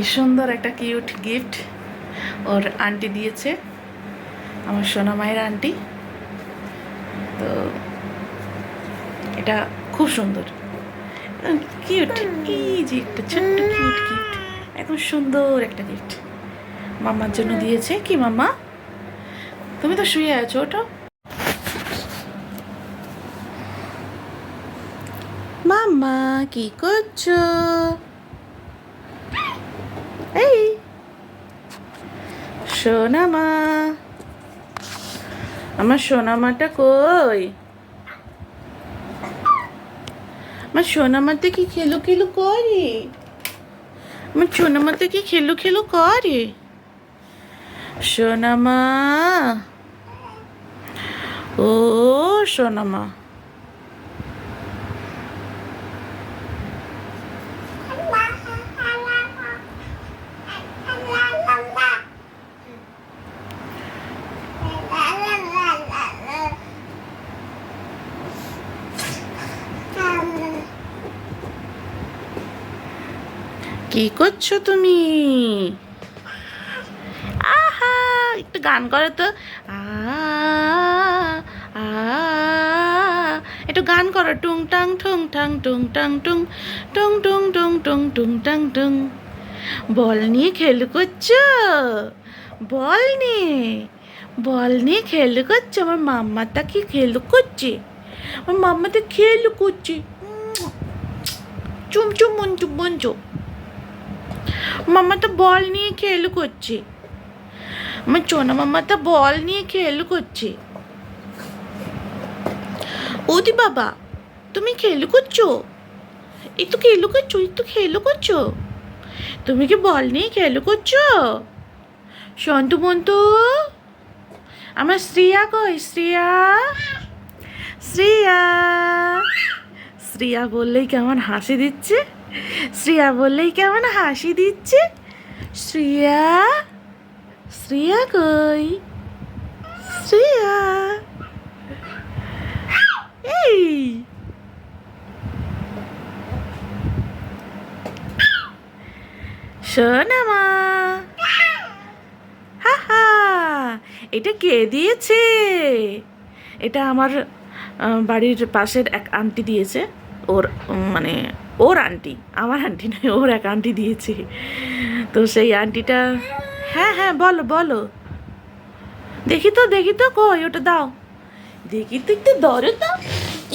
এই সুন্দর একটা কিউট গিফট ওর আন্টি দিয়েছে, আমার সোনা মায়ের আন্টি তো এটা খুব সুন্দর। কিউট এই যে একটা ছোট্ট কিউট গিফট একদম সুন্দর একটা গিফট মামার জন্য দিয়েছে। কি মামা? তুমি তো শুয়ে আছো ওটা মামা, কি করছ এই সোনামা। আমার সোনামাটা কই? আমার সোনামাতে কি খেলু খেলু করে? আমার সোনামাতে কি খেলু খেলু করে? সোনামা। ও সোনামা। কি করছ তুমি? আহা, একটু গান করো তো। একটু গান করো। টুং, টাং, ঠুং টাং টুং টাং, টুং টুং টুং টুং টুং টুং, টাং, টুং। বল নিয়ে খেল করছ? বল নিয়ে বল নিয়ে খেল করছ? আমার মাম্মাটা কি খেল করছে? আমার মাম্মাটা খেল করছে। চুম চুম, মন চুম মন, চুম। মাম্মা তো বল নিয়ে খেল করছে। আমার চোনা মাম্মা তো বল নিয়ে খেল করছে। ওদি বাবা, তুমি খেলু করছ? এই তো খেলু করছ, এই তো খেলু করছ। তুমি কি বল নিয়ে খেলু করছ? সন্তু বন্তু আমার শ্রিয়া কই? শ্রিয়া? শ্রিয়া? শ্রিয়া বললেই কেমন হাসি দিচ্ছে? শ্রিয়া বললেই কেমন হাসি দিচ্ছে? শ্রিয়া শ্রিয়া কই? শ্রিয়া, এই। সোনামা হা হা, এটা কে দিয়েছে? এটা আমার বাড়ির পাশের এক আন্টি দিয়েছে। ওর মানে ওর আন্টি আমার আন্টি নয় ওর এক আন্টি দিয়েছে তো সেই আন্টিটা হ্যাঁ হ্যাঁ বলো বলো দেখি তো দেখি তো কই ওটা দাও দেখি তো একটু ধরো তো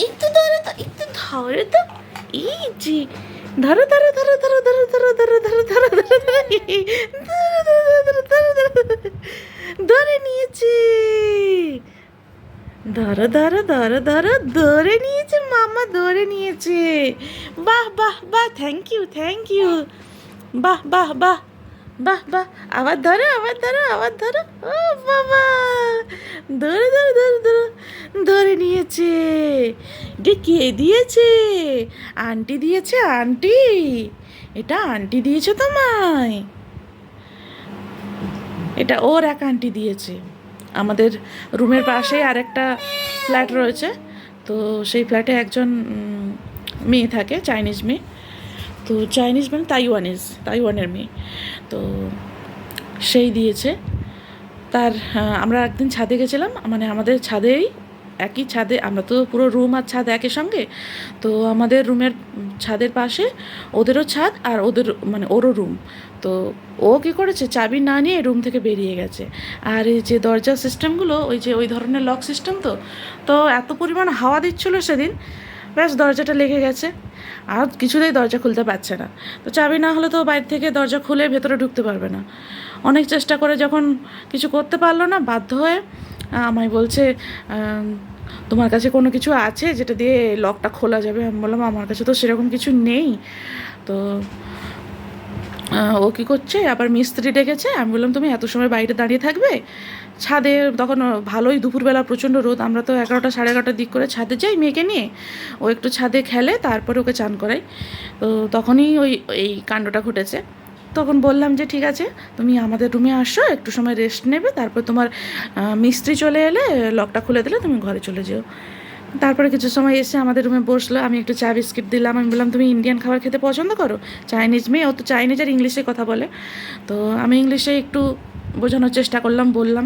একটু ধরো তো একটু ধরো তো এই ধরো ধরো ধরো ধরো ধরো ধরো ধরো ধরো ধরো ধরো ধরো ধরো ধরো ধরো ধরে নিয়েছি ধরো ধরো ধরো ধরো ধরে নিয়েছে, মামা ধরে নিয়েছে। বাহ বাহ বাহ থ্যাংক ইউ থ্যাংক ইউ বাহ বাহ বাহ বাহ বাহ, আবার ধরো আবার ধরো আবার ধরো। ও বাবা ধরে ধরে ধরে ধরো ধরে নিয়েছে। এটা কে দিয়েছে? আন্টি দিয়েছে, আন্টি। এটা আন্টি দিয়েছে তোমায়। এটা ওর এক আন্টি দিয়েছে। আমাদের রুমের পাশেই আর একটা ফ্ল্যাট রয়েছে। তো সেই ফ্ল্যাটে একজন মেয়ে থাকে, চাইনিজ মেয়ে। তো চাইনিজ মানে তাইওয়ানিজ, তাইওয়ানের মেয়ে। তো সেই দিয়েছে। তার আমরা একদিন ছাদে গেছিলাম মানে আমাদের ছাদেই, একই ছাদে, আমরা তো পুরো রুম আর ছাদ একই সঙ্গে। তো আমাদের রুমের ছাদের পাশে ওদেরও ছাদ আর ওদের মানে ওরও রুম। তো ও কী করেছে? চাবি না নিয়ে রুম থেকে বেরিয়ে গেছে। আর এই যে দরজা সিস্টেমগুলো ওই যে ওই ধরনের লক সিস্টেম তো তো এত পরিমাণ হাওয়া দিচ্ছিল সেদিন। ব্যাস, দরজাটা লেগে গেছে। আর কিছুতেই দরজা খুলতে পারছে না। তো চাবি না হলে তো বাইরে থেকে দরজা খুলে ভেতরে ঢুকতে পারবে না। অনেক চেষ্টা করে যখন কিছু করতে পারল না, বাধ্য হয়ে আমায় বলছে তোমার কাছে কোনো কিছু আছে যেটা দিয়ে লকটা খোলা যাবে? আমি বললাম, আমার কাছে তো সেরকম কিছু নেই। তো ও কী করছে? আবার মিস্ত্রি ডেকেছে। আমি বললাম, তুমি এত সময় বাইরে দাঁড়িয়ে থাকবে? ছাদে তখন ভালোই দুপুরবেলা প্রচণ্ড রোদ। আমরা তো এগারোটা, সাড়ে এগারোটার দিক করে ছাদে যাই মেয়েকে নিয়ে। ও একটু ছাদে খেলে, তারপরে ওকে চান করাই। তো তখনই ওই, এই কাণ্ডটা ঘটেছে। তখন বললাম যে, ঠিক আছে, তুমি আমাদের রুমে আসো, একটু সময় রেস্ট নেবে, তারপর তোমার মিস্ত্রি চলে এলে, লকটা খুলে দিলে তুমি ঘরে চলে যেও। তারপরে কিছু সময় এসে আমাদের রুমে বসল, আমি একটু চা, বিস্কিট দিলাম, আমি বললাম, তুমি ইন্ডিয়ান খাবার খেতে পছন্দ করো? চাইনিজ মেয়ে, ও তো চাইনিজ আর ইংলিশে কথা বলে। তো আমি ইংলিশে একটু বোঝানোর চেষ্টা করলাম, বললাম,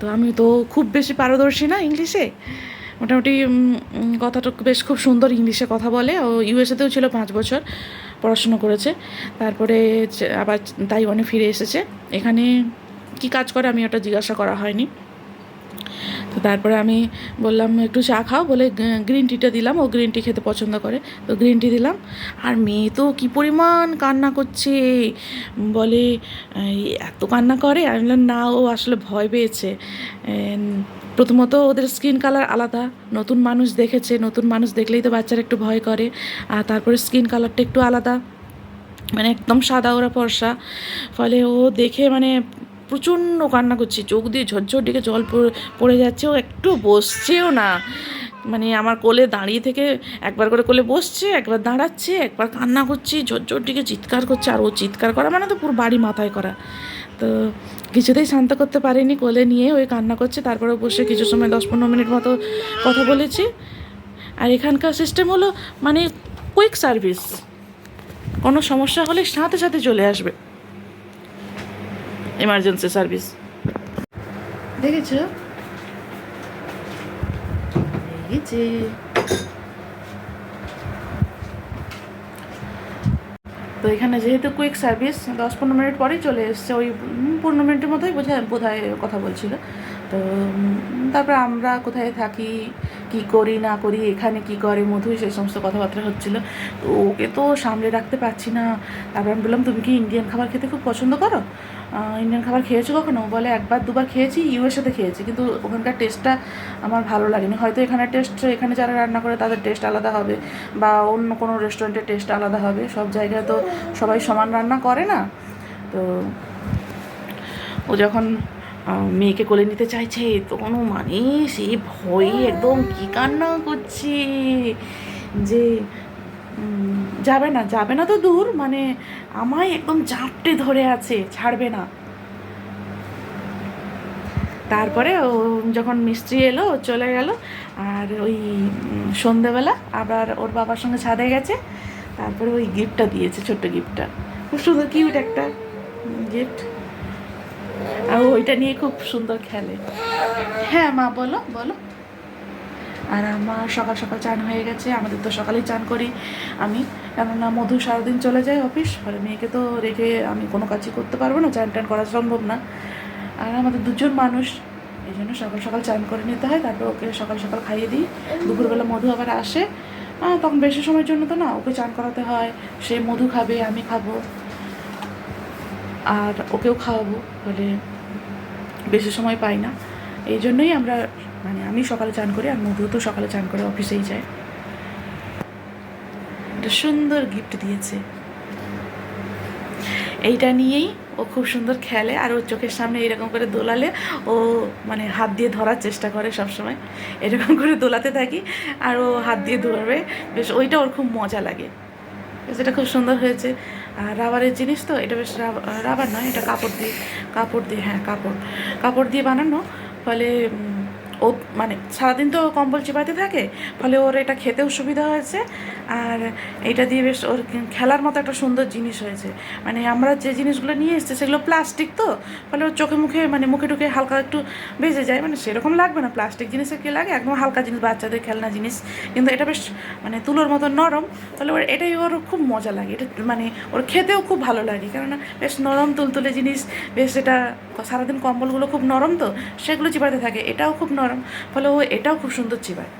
তো আমি তো খুব বেশি পারদর্শী না ইংলিশে মোটামুটি কথাটা বেশ খুব সুন্দর ইংলিশে কথা বলে। ও ইউএসএতেও ছিল পাঁচ বছর পড়াশুনো করেছে। তারপরে আবার তাইওয়ানে ফিরে এসেছে। এখানে কি কাজ করে আমি ওটা জিজ্ঞাসা করা হয়নি। তো তারপরে আমি বললাম, একটু চা খাও। বলে গ্রিন টিটা দিলাম। ও গ্রিন টি খেতে পছন্দ করে। তো গ্রিন টি দিলাম। আর মেয়ে তো কী পরিমাণ কান্না করছে। বলে এত কান্না করে? আমি বললাম, না, ও আসলে ভয় পেয়েছে। প্রথমত ওদের স্কিন কালার আলাদা। নতুন মানুষ দেখেছে। নতুন মানুষ দেখলেই তো বাচ্চারা একটু ভয় করে। আর তারপরে স্কিন কালারটা একটু আলাদা। মানে একদম সাদা, ওরা ফর্সা। ফলে ও দেখে মানে প্রচণ্ড কান্না করছে, চোখ দিয়ে ঝরঝর দিকে জল পড়ে- যাচ্ছে, ও একটু বসছেও না। মানে আমার কোলে দাঁড়িয়ে থেকে একবার করে কোলে বসছে, একবার দাঁড়াচ্ছে, একবার কান্না করছে, ঝরঝর দিকে চিৎকার করছে, আর ও চিৎকার করা মানে তো পুরো বাড়ি মাথায় করা। তো কিছুতেই শান্ত করতে পারিনি, কোলে নিয়ে ওই কান্না করছে, তারপরে বসে কিছু সময়, দশ পনেরো মিনিট মতো কথা বলেছি। আর এখানকার সিস্টেম হলো মানে কুইক সার্ভিস কোনো সমস্যা হলে সাথে সাথে চলে আসবে। এমার্জেন্সি সার্ভিস দেখেছ? দেখেছে তো এখানে যেহেতু কুইক সার্ভিস দশ পনেরো মিনিট পরেই চলে এসছে। ওই পনেরো মিনিটের মতোই বোঝায় বোধহয় কথা বলছিল। তো তারপরে আমরা কোথায় থাকি? কি করি, না করি, এখানে কি করে, মধুই সেই সমস্ত কথাবার্তা হচ্ছিল। তো ওকে তো সামলে রাখতে পারছি না। তারপর আমি বললাম, তুমি কি ইন্ডিয়ান খাবার খেতে খুব পছন্দ করো? ইন্ডিয়ান খাবার খেয়েছো কখনো? বলে, একবার দুবার খেয়েছি ইউএসএতে খেয়েছি, কিন্তু ওখানকার টেস্টটা আমার ভালো লাগেনি। হয়তো এখানে টেস্ট এখানে যারা রান্না করে তাদের টেস্ট আলাদা হবে বা অন্য কোনো রেস্টুরেন্টের টেস্ট আলাদা হবে। সব জায়গায় তো সবাই সমান রান্না করে না। তো ও যখন মেয়েকে কোলে নিতে চাইছে তখন ও মানে সে ভয়ে একদম কী কান্না করছে? যে যাবে না যাবে না তো দূর মানে আমায় একদম চাপটে ধরে আছে, ছাড়বে না। তারপরে ও যখন মিস্ত্রি এলো চলে গেল, আর ওই সন্ধেবেলা আবার ওর বাবার সঙ্গে ছাদে গেছে, তারপরে ওই গিফটটা দিয়েছে, ছোট্ট গিফটটা খুব সুন্দর কিউট একটা গিফট আর ওইটা নিয়ে খুব সুন্দর খেলে। হ্যাঁ মা বলো বলো। আর আমার সকাল সকাল চান হয়ে গেছে আমাদের তো সকালেই চান করি। আমি কেননা মধু সারাদিন চলে যায় অফিস ফলে মেয়েকে তো রেখে আমি কোনো কাজই করতে পারব না চান টান করা সম্ভব না। আর আমাদের দুজন মানুষ এই জন্য সকাল সকাল চান করে নিতে হয় তারপর ওকে সকাল সকাল খাইয়ে দিই। দুপুরবেলা মধু আবার আসে। তখন বেশি সময়ের জন্য তো না ওকে চান করাতে হয় সে মধু খাবে আমি খাব। আর ওকেও খাওয়াবো বলে বেশি সময় পাই না। এই জন্যই আমরা মানে আমি সকালে চান করি আর মধু তো সকালে চান করে অফিসেই যায়। একটা সুন্দর গিফট দিয়েছে। এইটা নিয়েই ও খুব সুন্দর খেলে আর ওর চোখের সামনে এরকম করে দোলালে ও মানে হাত দিয়ে ধরার চেষ্টা করে সবসময়। এরকম করে দোলাতে থাকি আর ও হাত দিয়ে ধরবে। বেশ, ওইটা ওর খুব মজা লাগে। এটা খুব সুন্দর হয়েছে। আর রাবারের জিনিস তো, এটা বেশ রাব- রাবার নয়, এটা কাপড় দিয়ে কাপড় দিয়ে হ্যাঁ কাপড়। কাপড় দিয়ে বানানো, ফলে ও মানে সারাদিন তো কম্বল চিপাতে থাকে, ফলে ওর এটা খেতেও সুবিধা হয়েছে। আর এটা দিয়ে বেশ ওর খেলার মতো একটা সুন্দর জিনিস হয়েছে। মানে আমরা যে জিনিসগুলো নিয়ে এসেছি সেগুলো প্লাস্টিক তো, ফলে ওর চোখে মুখে মানে মুখে টুখে হালকা একটু বেজে যায় মানে সেরকম লাগবে না, প্লাস্টিক জিনিসের কি লাগে? একদম হালকা জিনিস, বাচ্চাদের খেলনা জিনিস। কিন্তু এটা বেশ মানে তুলোর মতো নরম, ফলে ওর এটাই ওর খুব মজা লাগে। এটা মানে ওর খেতেও খুব ভালো লাগে, কেননা বেশ নরম তুলতুলে জিনিস, বেশ এটা সারাদিন কম্বলগুলো খুব নরম তো, সেগুলো চিপাতে থাকে। এটাও খুব নরম ফলে ও এটাও খুব সুন্দর চিবায়।